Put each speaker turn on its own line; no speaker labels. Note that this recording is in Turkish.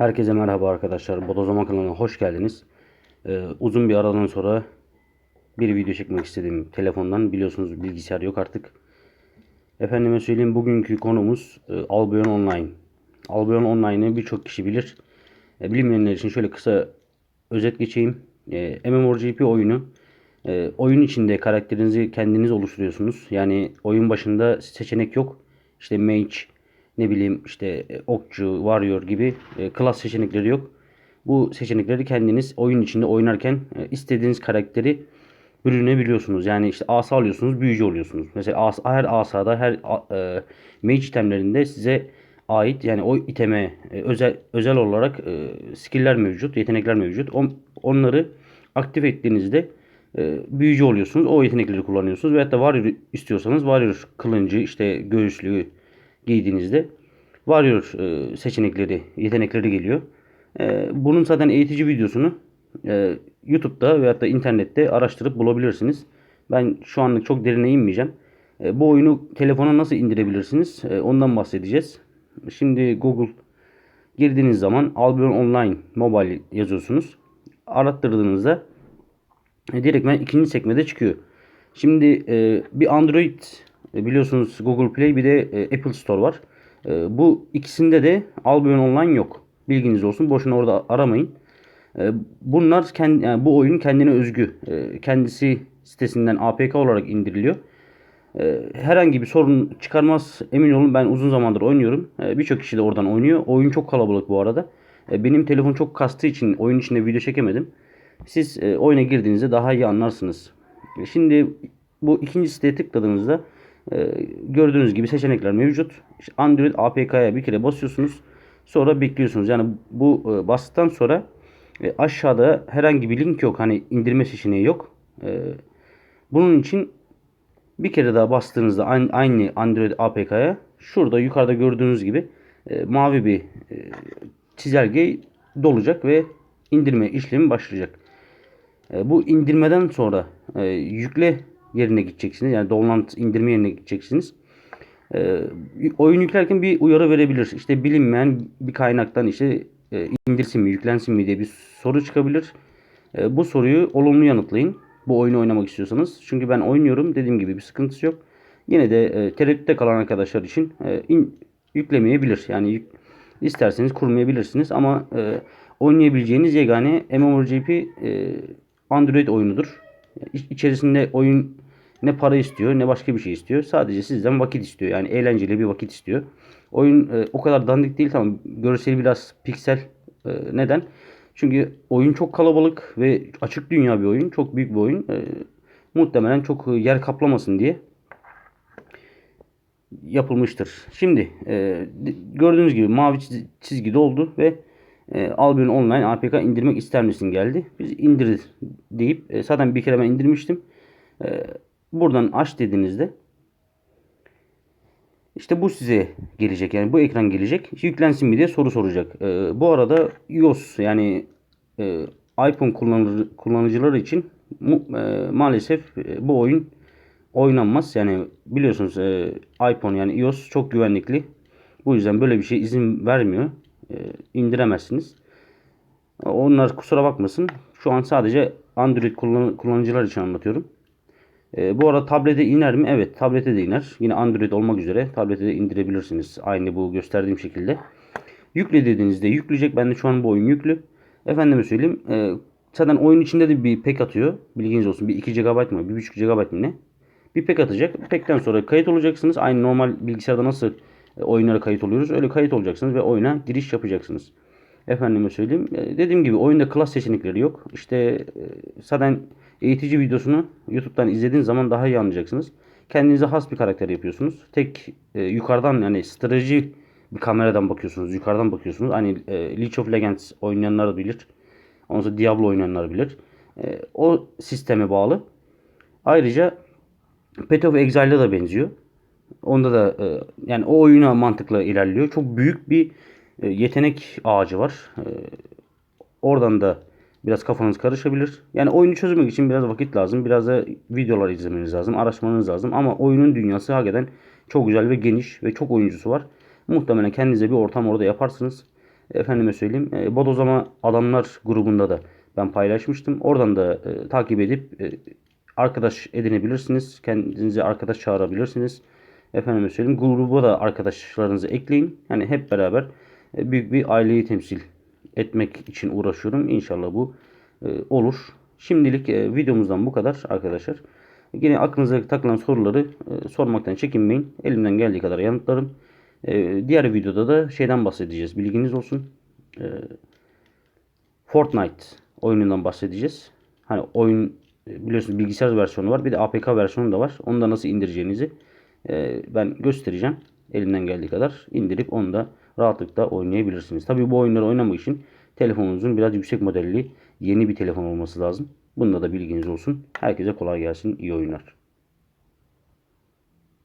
Herkese merhaba arkadaşlar. Bodozoma kanalına hoş geldiniz. Ee, uzun bir aradan sonra bir video çekmek istedim telefondan. Biliyorsunuz bilgisayar yok artık. Efendime söyleyeyim bugünkü konumuz e, Albion Online. Albion Online'ı birçok kişi bilir. E, bilmeyenler için şöyle kısa özet geçeyim. E, MMORPG oyunu. E, oyun içinde karakterinizi kendiniz oluşturuyorsunuz. Yani oyun başında seçenek yok. İşte mage, ne bileyim işte e, okçu, warrior gibi e, klas seçenekleri yok. Bu seçenekleri kendiniz oyun içinde oynarken e, istediğiniz karakteri bürünebiliyorsunuz. Yani işte asa alıyorsunuz, büyücü oluyorsunuz. Mesela her asada, her e, mage itemlerinde size ait yani o iteme özel özel olarak e, skill'ler mevcut, yetenekler mevcut. On, onları aktif ettiğinizde büyücü oluyorsunuz. O yetenekleri kullanıyorsunuz. Veyahut da warrior istiyorsanız warrior kılıncı, işte göğüslüğü giydiğinizde Warrior e, seçenekleri, yetenekleri geliyor. E, bunun zaten eğitici videosunu e, YouTube'da veyahut da internette araştırıp bulabilirsiniz. Ben şu anlık çok derine inmeyeceğim. Bu oyunu telefona nasıl indirebilirsiniz? Ondan bahsedeceğiz. Şimdi Google girdiğiniz zaman Albion Online Mobile yazıyorsunuz. Arattırdığınızda e, direktmen ikinci sekmede çıkıyor. Şimdi bir Android e, biliyorsunuz Google Play bir de e, Apple Store var. E, bu ikisinde de Albion Online yok. Bilginiz olsun. Boşuna orada aramayın. Bunlar kendi, yani bu oyun kendine özgü. Kendisi sitesinden APK olarak indiriliyor. Herhangi bir sorun çıkarmaz emin olun ben uzun zamandır oynuyorum. Birçok kişi de oradan oynuyor. Oyun çok kalabalık bu arada. Benim telefon çok kastığı için oyun içinde video çekemedim. Siz e, oyuna girdiğinizde daha iyi anlarsınız. Şimdi bu ikinci siteye tıkladığınızda e, gördüğünüz gibi seçenekler mevcut. Android APK'ya bir kere basıyorsunuz. Sonra bekliyorsunuz. Yani bu e, bastıktan sonra e, aşağıda herhangi bir link yok. Hani indirme seçeneği yok. E, bunun için bir kere daha bastığınızda aynı, Android APK'ya şurada yukarıda gördüğünüz gibi e, mavi bir e, çizelge dolacak ve indirme işlemi başlayacak. E, bu indirmeden sonra yükle yerine gideceksiniz. Yani download indirme yerine gideceksiniz. E, oyun yüklerken bir uyarı verebilir. İşte bilinmeyen bir kaynaktan işte e, indirsin mi, yüklensin mi diye bir soru çıkabilir. E, bu soruyu olumlu yanıtlayın. Bu oyunu oynamak istiyorsanız. Çünkü ben oynuyorum. Dediğim gibi bir sıkıntısı yok. Yine de e, tereddütte kalan arkadaşlar için e, in, yüklemeyebilir. Yani yük, isterseniz kurmayabilirsiniz ama e, oynayabileceğiniz yegane MMORPG e, Android oyunudur. İç- İçerisinde oyun ne para istiyor ne başka bir şey istiyor. Sadece sizden vakit istiyor. Yani eğlenceli bir vakit istiyor. Oyun e, o kadar dandik değil tamam. Görseli biraz piksel. E, neden? Çünkü oyun çok kalabalık ve açık dünya bir oyun. Çok büyük bir oyun. E, muhtemelen çok e, yer kaplamasın diye yapılmıştır. Şimdi e, gördüğünüz gibi mavi çiz- çizgi doldu ve e, Albion Online APK indirmek ister misin geldi. Biz indir deyip e, zaten bir kere ben indirmiştim. E, buradan aç dediğinizde işte bu size gelecek. Yani bu ekran gelecek. Yüklensin mi diye soru soracak. E, bu arada iOS yani e, iPhone kullanıcı, kullanıcıları için mu, e, maalesef e, bu oyun oynanmaz. Yani biliyorsunuz e, iPhone yani iOS çok güvenlikli. Bu yüzden böyle bir şey izin vermiyor. E, indiremezsiniz. Onlar kusura bakmasın. Şu an sadece Android kullan- kullanıcılar için anlatıyorum. E, bu arada tablete iner mi? Evet tablete de iner. Yine Android olmak üzere tablete de indirebilirsiniz. Aynı bu gösterdiğim şekilde. Yükle dediğinizde yükleyecek. Ben de şu an bu oyun yüklü. Efendime söyleyeyim. E, zaten oyun içinde de bir pek atıyor. Bilginiz olsun. Bir 2 GB mı? 1.5 GB mı ne? Bir pek atacak. Pekten sonra kayıt olacaksınız. Aynı normal bilgisayarda nasıl oyunlara kayıt oluyoruz. Öyle kayıt olacaksınız ve oyuna giriş yapacaksınız. Efendime söyleyeyim. E, dediğim gibi oyunda klas seçenekleri yok. İşte e, zaten eğitici videosunu YouTube'dan izlediğiniz zaman daha iyi anlayacaksınız. Kendinize has bir karakter yapıyorsunuz. Tek e, yukarıdan yani strateji bir kameradan bakıyorsunuz. Yukarıdan bakıyorsunuz. Hani e, League of Legends oynayanlar bilir. Ondan sonra Diablo oynayanlar bilir. E, o sisteme bağlı. Ayrıca Path of Exile'da da benziyor. Onda da e, yani o oyuna mantıkla ilerliyor. Çok büyük bir e, yetenek ağacı var. E, oradan da biraz kafanız karışabilir. Yani oyunu çözmek için biraz vakit lazım. Biraz da videolar izlemeniz lazım. Araştırmanız lazım. Ama oyunun dünyası hakikaten çok güzel ve geniş ve çok oyuncusu var. Muhtemelen kendinize bir ortam orada yaparsınız. Efendime söyleyeyim. Bodozama Adamlar grubunda da ben paylaşmıştım. Oradan da takip edip arkadaş edinebilirsiniz. Kendinize arkadaş çağırabilirsiniz. Efendime söyleyeyim. Gruba da arkadaşlarınızı ekleyin. Yani hep beraber e, büyük bir aileyi temsil etmek için uğraşıyorum. İnşallah bu e, olur. Şimdilik e, videomuzdan bu kadar arkadaşlar. Yine aklınıza takılan soruları sormaktan çekinmeyin. Elimden geldiği kadar yanıtlarım. Diğer videoda da şeyden bahsedeceğiz. Bilginiz olsun. Fortnite oyunundan bahsedeceğiz. Hani oyun biliyorsunuz bilgisayar versiyonu var. Bir de APK versiyonu da var. Onu da nasıl indireceğinizi e, ben göstereceğim. Elimden geldiği kadar indirip onu da rahatlıkla oynayabilirsiniz. Tabii bu oyunları oynamak için telefonunuzun biraz yüksek modelli yeni bir telefon olması lazım. Bunda da bilginiz olsun. Herkese kolay gelsin. İyi oyunlar.